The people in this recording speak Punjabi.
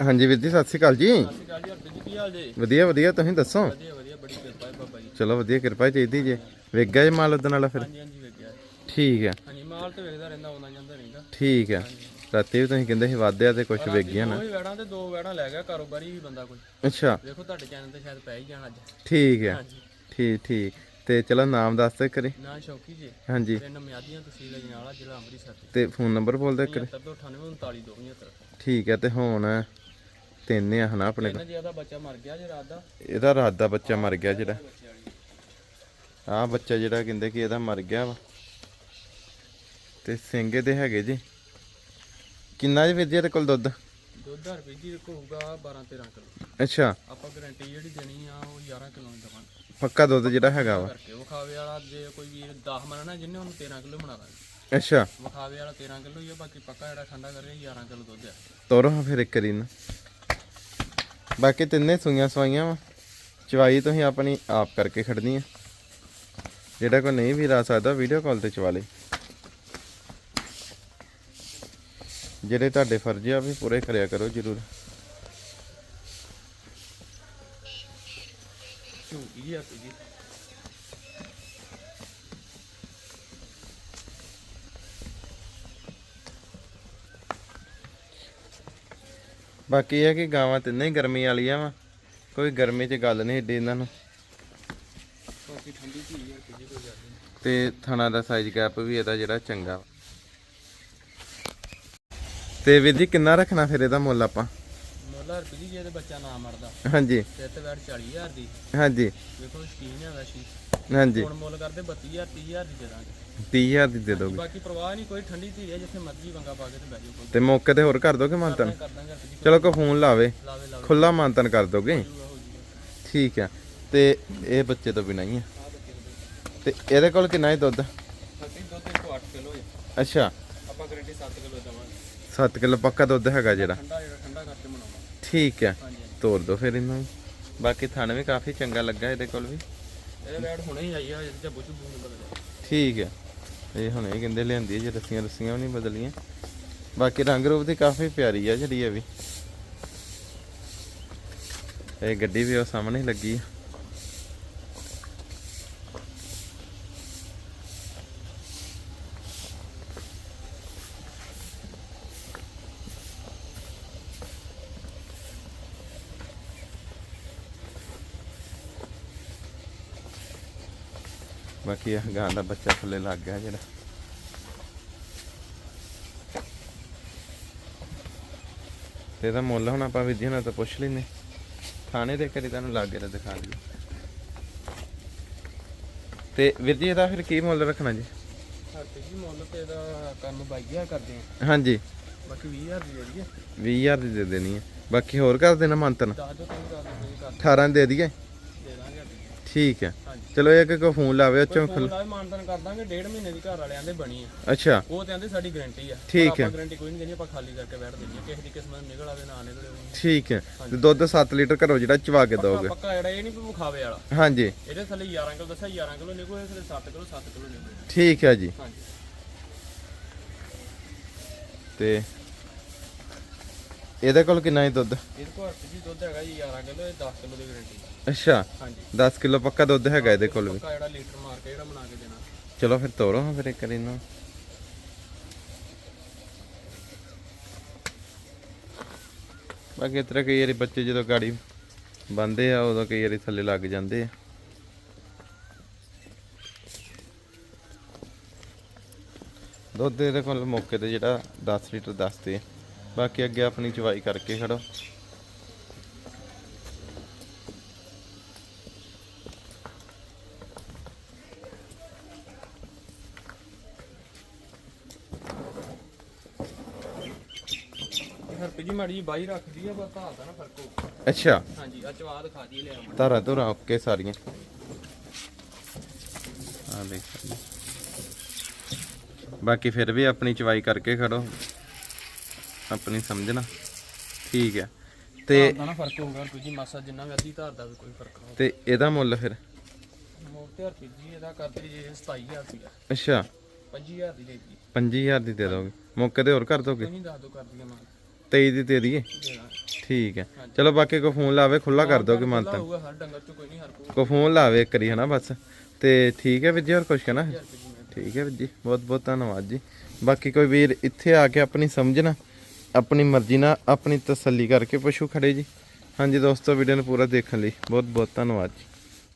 ਹਾਂਜੀ ਵੀਰ ਜੀ ਸਤਿ ਸ਼੍ਰੀ ਅਕਾਲ ਜੀ। ਸਤਿ ਸ਼੍ਰੀ ਅਕਾਲ ਜੀ ਹਰਪ੍ਰੀਤ ਜੀ ਕੀ ਹਾਲ ਜੀ? ਵਧੀਆ ਵਧੀਆ ਤੁਸੀਂ ਦੱਸੋ? ਵਧੀਆ ਵਧੀਆ ਬੜੀ ਕਿਰਪਾ ਹੈ ਬਾਬਾ ਜੀ। ਚਲੋ ਵਧੀਆ ਕਿਰਪਾ ਚਾਹੀਦੀ ਜੇ। ਵੇਖ ਗਿਆ ਜੇ ਮਾਲ ਉਦਣ ਵਾਲਾ ਫਿਰ? ਹਾਂਜੀ ਹਾਂਜੀ ਵੇਖਿਆ ਠੀਕ ਹੈ ਹਾਂਜੀ ਮਾਲ ਤੇ ਵੇਖਦਾ ਰਹਿੰਦਾ ਆਉਂਦਾ ਜਾਂਦਾ ਰਹਿੰਦਾ। ਠੀਕ ਹੈ ਰਾਤੀ ਵੀ ਤੁਸੀਂ ਕਹਿੰਦੇ ਸੀ ਵਾਧਿਆ ਤੇ ਕੁਝ ਵੇਖ ਗਿਆ ਨਾ। ਦੋ ਹੀ ਵੈੜਾਂ ਤੇ ਦੋ ਵੈੜਾਂ ਲੈ ਗਿਆ ਕਾਰੋਬਾਰੀ ਵੀ ਬੰਦਾ ਕੋਈ। ਅੱਛਾ। ਵੇਖੋ ਤੁਹਾਡੇ ਚੈਨਲ ਤੇ ਸ਼ਾਇਦ ਪੈ ਹੀ ਜਾਣਾ ਅੱਜ। ਠੀਕ ਹੈ ਠੀਕ ਠੀਕ। ਤੇ ਚਲੋ ਨਾਮ ਦੱਸ ਦੇ ਕਰੇ ਨਾ ਸ਼ੌਕੀ ਜੀ। ਹਾਂਜੀ। ਪਿੰਡ ਮਿਆਦੀਆਂ ਤਹਿਸੀਲ ਅਜਨਾਲਾ ਜ਼ਿਲ੍ਹਾ ਅੰਮ੍ਰਿਤਸਰ। ਤੇ ਫੋਨ ਨੰਬਰ ਬੋਲ ਦੇ ਕਰੇ 7298392275 ਠੀਕ ਹੈ ਤੇ ਹੁਣ ਤਿੰਨ ਆ ਹਨਾ ਆਪਣੇ ਕੋਲ ਇਹਨਾਂ ਜ਼ਿਆਦਾ ਬੱਚਾ ਮਰ ਗਿਆ ਜੇ ਰਾਤ ਦਾ। ਇਹਦਾ ਰਾਤ ਦਾ ਬੱਚਾ ਮਰ ਗਿਆ ਜਿਹੜਾ। ਆਹ ਬੱਚਾ ਜਿਹੜਾ ਕਹਿੰਦੇ ਕਿ ਇਹਦਾ ਮਰ ਗਿਆ ਵਾ। ਤੇ ਸਿੰਘੇ ਦੇ ਹੈਗੇ ਜੀ। ਕਿੰਨਾ ਜੀ ਵੀਰ ਜੀ ਇਹਦੇ ਕੋਲ ਦੁੱਧ? ਦੁੱਧ ਰੁਪਏ ਜੀ ਕੋ ਹੋਊਗਾ 12 13 ਕਿਲੋ। ਅੱਛਾ। ਆਪਾਂ ਗਾਰੰਟੀ ਜਿਹੜੀ ਦੇਣੀ ਆ ਉਹ 11 ਕਿਲੋ ਦੀ ਦਵਾਂਗੇ। ਪੱਕਾ ਦੁੱਧ ਜਿਹੜਾ ਹੈਗਾ ਵਾ। ਕਰਕੇ ਵਿਖਾਵੇ ਵਾਲਾ ਜੇ ਕੋਈ ਵੀਰ 10 ਮੰਨਣਾ ਜਿੰਨੇ ਉਹਨੂੰ 13 ਕਿਲੋ ਬਣਾ ਦਾਂਗੇ ਅੱਛਾ। ਵਿਖਾਵੇ ਵਾਲਾ 13 ਕਿਲੋ ਹੀ ਆ ਬਾਕੀ ਪੱਕਾ ਜਿਹੜਾ ਠੰਡਾ ਕਰੇ 11 ਕਿਲੋ ਦੁੱਧ ਆ। ਤੋਰੋ ਫਿਰ ਇੱਕ ਵਾਰੀ ਨਾ ਬਾਕੀ ਤਿੰਨੇ ਸੂਈਆਂ ਸਵਾਈਆਂ ਵਾ। ਚਵਾਈ ਤੁਸੀਂ ਆਪਣੀ ਆਪ ਕਰਕੇ ਖੜਨੀ ਆ। ਜਿਹੜਾ ਕੋਈ ਨਹੀਂ ਵੀ ਰਾ ਸਕਦਾ ਵੀਡੀਓ ਕਾਲ ਤੇ ਚਵਾ ਲੇ ਜਿਹੜੇ ਤੁਹਾਡੇ ਫਰਜ਼ ਆ, ਵੀ ਪੂਰੇ ਕਰਿਆ ਕਰੋ ਜਰੂਰ। ਝੂਠੀ ਆ ਜੀ ਬਾਕੀ ਇਹ ਹੈ ਕਿ ਗਾਵਾਂ ਤਿੰਨੇ ਹੀ ਗਰਮੀ ਵਾਲੀਆਂ ਵਾ ਕੋਈ ਗਰਮੀ 'ਚ ਗੱਲ ਨਹੀਂ ਏਡੀ ਇਹਨਾਂ ਨੂੰ। ਬਾਕੀ ਠੰਡੀ ਧੀ ਆ ਜੀ ਕੋਈ ਗੱਲ ਨਹੀਂ। ਤੇ ਥਣਾ ਦਾ ਸਾਈਜ਼ ਗੈਪ ਵੀ ਇਹਦਾ ਜਿਹੜਾ ਚੰਗਾ ਵਾ। ਤੇ ਵੀਰ ਜੀ ਕਿੰਨਾ ਰੱਖਣਾ ਫਿਰ ਇਹਦਾ ਮੁੱਲ ਆਪਾਂ? ਮੁੱਲਾ ਰੁਪਏ ਜੀ ਜੇ ਤੇ ਬੱਚਾ ਨਾ ਮਰਦਾ। ਹਾਂਜੀ। ਤੇ ਤੇ ਵੈਟ 40000 ਦੀ। ਹਾਂਜੀ। ਵੇਖੋ ਸਕੀਨ ਹੈ ਵੈਸੀ। ਹਾਂਜੀ। ਹੁਣ ਮੁੱਲ ਕਰਦੇ 32000 30000 ਦੀ ਦੇ ਦਾਂਗੇ। 30000 ਦੀ ਦੇ ਦੋਗੇ। ਬਾਕੀ ਪਰਵਾਹ ਨਹੀਂ ਕੋਈ ਠੰਡੀ ਧੀ ਹੈ ਜਿੱਥੇ ਮਰਜ਼ੀ ਵੰਗਾ ਪਾ ਕੇ ਤੇ ਬਹਿ ਜਾਓ ਕੋਈ। ਤੇ ਮੌਕੇ ਤੇ ਹੋਰ ਕਰ ਦੋਗੇ ਮਾਨਤਨ? ਕਰ ਦਾਂਗੇ ਰੁਪਏ ਜੀ। ਚਲੋ ਕੋ ਫੋਨ ਲਾਵੇ। ਲਾਵੇ ਲਾਵੇ। ਖੁੱਲਾ ਮਾਨਤਨ ਕਰ ਦੋਗੇ? ਹੋ ਜੂਗਾ ਠੀਕ ਆ। ਤੇ ਇਹ ਬੱਚੇ ਤੋਂ ਬਿਨਾਂ ਹੀ ਆ। ਆ ਬੱਚੇ ਦੇ ਤੇ ਇਹਦੇ ਕੋਲ ਕਿੰਨਾ ਹੈ ਦੁੱਧ? ਬਾਕੀ ਦੁੱਧ ਦੇਖੋ 8 ਕਿਲੋ ਹੈ ਅੱਛਾ। ਆਪਾਂ ਗਾਰੰਟੀ 7 ਕਿਲੋ ਦੇਵਾਂਗੇ। 7 ਕਿਲੋ ਪੱਕਾ ਦੁੱਧ ਹੈਗਾ ਜਿਹੜਾ। ਠੰਡਾ ਜਿਹੜਾ ਠੰਡਾ ਕਰਕੇ ਬਣਾਉਣਾ। ਠੀਕ ਆ। ਹਾਂਜੀ। ਤੋਰ ਦੋ ਫਿਰ ਇਹਨੂੰ। ਬਾਕੀ ਥਣ ਵੀ ਕਾਫੀ ਚੰਗਾ ਲੱਗਾ ਇਹਦੇ ਕੋਲ ਵੀ। ਇਹਦੇ ਵੈਟ ਹੁਣੇ ਹੀ ਆਈ ਆ ਜੇ ਬੁੱਝੂ ਬੂਨ ਬਦਲ ਠੀਕ ਹੈ ਇਹ ਹੁਣੇ ਕਹਿੰਦੇ ਲਿਆਂਦੀ ਹੈ ਜੇ ਰੱਸੀਆਂ ਰੱਸੀਆਂ ਵੀ ਨਹੀਂ ਬਦਲੀਆਂ। ਬਾਕੀ ਰੰਗ ਰੂਪ ਦੀ ਕਾਫੀ ਪਿਆਰੀ ਆ ਜਿਹੜੀ ਇਹ ਵੀ। ਇਹ ਗੱਡੀ ਵੀ ਉਹ ਸਾਹਮਣੇ ਲੱਗੀ ਆ। ਬਾਕੀ ਇਹ ਗਾਂ ਦਾ ਬੱਚਾ ਥੱਲੇ ਲੱਗ ਗਿਆ ਜਿਹੜਾ। ਤੇ ਇਹਦਾ ਮੁੱਲ ਹੁਣ ਆਪਾਂ ਵਿਧੀ ਨਾਲ ਤਾਂ ਪੁੱਛ ਲੈਨੇ ਥਾਣੇ ਦੇ ਕਰੀ ਤੁਹਾਨੂੰ ਲੱਗ ਗਿਆ ਦਿਖਾ ਲਈਏ ਤੇ ਜੀ ਇਹਦਾ ਫਿਰ ਕੀ ਮੁੱਲ ਰੱਖਣਾ ਜੀ? ਸਾਡੇ ਜੀ ਮੁੱਲ ਤੇ ਇਹਦਾ ਕੰਮ 22000 ਕਰਦੇ ਆ। ਹਾਂਜੀ। ਬਾਕੀ 20000 ਦੀ ਜਿਹੜੀ ਹੈ 20000 ਦੀ ਦੇ ਦੇਣੀ ਹੈ ਬਾਕੀ ਹੋਰ ਕਰ ਦੇਣਾ ਮੰਤਨ? ਦੱਸ ਦਿਓ ਤੁਸੀਂ ਦੱਸ ਦਿਓ ਤੁਸੀਂ ਕਰ 18 ਦੇ ਦਈਏ। ਦੇ। ਠੀਕ ਹੈ। ਹਾਂਜੀ ਚਲੋ ਇੱਕ ਕੋ ਫੋਨ ਲਾਵੇ ਉਹ ਚੋਂ ਫੋਨ ਲਾਏ ਮਾਨਤਨ ਕਰ ਦਾਂਗੇ ਡੇਢ ਮਹੀਨੇ ਦੀ ਘਰ ਵਾਲਿਆਂ ਦੇ ਬਣੀ ਆ ਅੱਛਾ। ਉਹ ਤੇ ਆਂਦੇ ਸਾਡੀ ਗਾਰੰਟੀ ਆ। ਠੀਕ ਹੈ। ਆਪਾਂ ਗਾਰੰਟੀ ਕੋਈ ਨਹੀਂ ਦੇਣੀ ਆਪਾਂ ਖਾਲੀ ਕਰਕੇ ਬੈਠ ਦਿੰਦੇ ਆ ਕਿਸੇ ਦੀ ਕਿਸਮਤ ਨਿਕਲ ਆਵੇ ਨਾ ਨਿਕਲੇ ਉਹ। ਠੀਕ ਹੈ। ਤੇ ਦੁੱਧ 7 ਲੀਟਰ ਘਰੋਂ ਜਿਹੜਾ ਚਵਾ ਕੇ ਦੋਗੇ ਪੱਕਾ ਜਿਹੜਾ ਇਹ ਨਹੀਂ ਵੀ ਵਿਖਾਵੇ ਵਾਲਾ। ਹਾਂਜੀ। ਇਹਦੇ ਥੱਲੇ 11 ਕਿਲੋ ਦੱਸਿਆ 11 ਕਿਲੋ ਨਿਕੋ ਇਹ ਥੱਲੇ 7 ਕਿਲੋ 7 ਕਿਲੋ ਨਿਕੋ ਠੀਕ ਹੈ ਜੀ। ਹਾਂਜੀ। ਤੇ ਇਹਦੇ ਕੋਲ ਕਿੰਨਾ ਹੈ ਦੁੱਧ? ਇਹਦੇ ਕੋਲ ਜੀ ਦੁੱਧ ਹੈਗਾ ਜੀ 11 ਕਿਲੋ ਇਹ 10 ਕਿਲੋ ਦੀ ਗਾਰੰਟੀ ਅੱਛਾ ਹਾਂਜੀ। 10 ਕਿਲੋ ਪੱਕਾ ਦੁੱਧ ਹੈਗਾ ਇਹਦੇ ਕੋਲ ਵੀ। ਪੱਕਾ ਜਿਹੜਾ ਲੀਟਰ ਮਾਰ ਕੇ ਜਿਹੜਾ ਬਣਾ ਕੇ ਦੇਣਾ। ਚਲੋ ਫਿਰ ਤੋਰੋ ਹਾਂ ਫਿਰ ਇੱਕ ਵਾਰੀ ਇਹਨੂੰ। ਬਾਕੀ ਇਸ ਤਰ੍ਹਾਂ ਕਈ ਵਾਰੀ ਬੱਚੇ ਜਦੋਂ ਗਾੜੀ ਬੰਦੇ ਆ ਉਦੋਂ ਕਈ ਵਾਰੀ ਥੱਲੇ ਲੱਗ ਜਾਂਦੇ ਆ। ਦੁੱਧ ਇਹਦੇ ਕੋਲ ਮੌਕੇ ਤੇ ਜਿਹੜਾ 10 ਲੀਟਰ ਦੱਸਦੇ ਆ। ਬਾਕੀ ਅੱਗੇ ਆਪਣੀ ਚਵਾਈ ਕਰਕੇ ਖੜੋ। ਹਰਪੀ ਜੀ ਮਾੜੀ ਜੀ ਬਾਈ ਰੱਖਦੀ ਆ ਬਸ ਹਾਲ ਦਾ ਨਾ ਫ਼ਰਕ ਹੋ ਅੱਛਾ। ਹਾਂਜੀ ਆ ਚਵਾ ਦਿਖਾ ਦੀ ਲੈ ਆਵਾਂ। ਧਾਰਾਂ ਧੁਰਾਂ ਓਕੇ ਸਾਰੀਆਂ। ਆ ਦੇਖ। ਸਕਦੇ। ਬਾਕੀ ਫਿਰ ਵੀ ਆਪਣੀ ਚਵਾਈ ਕਰਕੇ ਖੜੋ। ਆਪਣੀ ਸਮਝਣਾ ਠੀਕ ਹੈ। ਤੇ ਨਾ ਫ਼ਰਕ ਹੋਊਗਾ ਕੋਈ ਜੀ ਮਾਸਾ ਜਿੰਨਾ ਵੀ ਅੱਧੀ ਧਾਰ ਵੀ ਕੋਈ ਫ਼ਰਕ ਨਹੀਂ ਤੇ ਇਹਦਾ ਮੁੱਲ ਫਿਰ? ਮੋਟੇ ਹਰ ਜੀ ਇਹਦਾ ਕਰਦੇ ਜੇ 27000 ਅੱਛਾ। 25000 ਦੀ ਦੇ ਦਿੱਤੀ ਦੀ ਦੇ ਦੋਗੇ। ਮੌਕੇ ਤੇ ਹੋਰ ਕਰ ਦੋਗੇ? ਤੁਸੀਂ ਦੱਸ ਦਿਓ ਕਰ ਦਈਏ ਮਾਨ 23 ਦੀ ਦੇ ਠੀਕ ਹੈ। ਚਲੋ ਬਾਕੀ ਕੋ ਫੋਨ ਲਾਵੇ ਖੁੱਲਾ ਕਰ ਦੋਗੇ ਮਨ ਕੋਈ ਫੋਨ ਲਾਵੇ ਇੱਕ ਬਸ। ਤੇ ਠੀਕ ਹੈ ਵੀਰ ਜੀ ਹੋਰ ਕੁਝ ਕਹਿਣਾ? ਠੀਕ ਹੈ ਵੀਰ ਜੀ ਬਹੁਤ ਬਹੁਤ ਧੰਨਵਾਦ ਜੀ। ਬਾਕੀ ਕੋਈ ਵੀਰ ਇੱਥੇ ਆ ਕੇ ਆਪਣੀ ਸਮਝਣਾ ਆਪਣੀ ਮਰਜ਼ੀ ਨਾਲ ਆਪਣੀ ਤਸੱਲੀ ਕਰਕੇ ਪਸ਼ੂ ਖੜੇ ਜੀ। ਹਾਂਜੀ ਦੋਸਤੋ ਵੀਡੀਓ ਨੂੰ ਪੂਰਾ ਦੇਖਣ ਲਈ ਬਹੁਤ ਬਹੁਤ ਧੰਨਵਾਦ ਜੀ।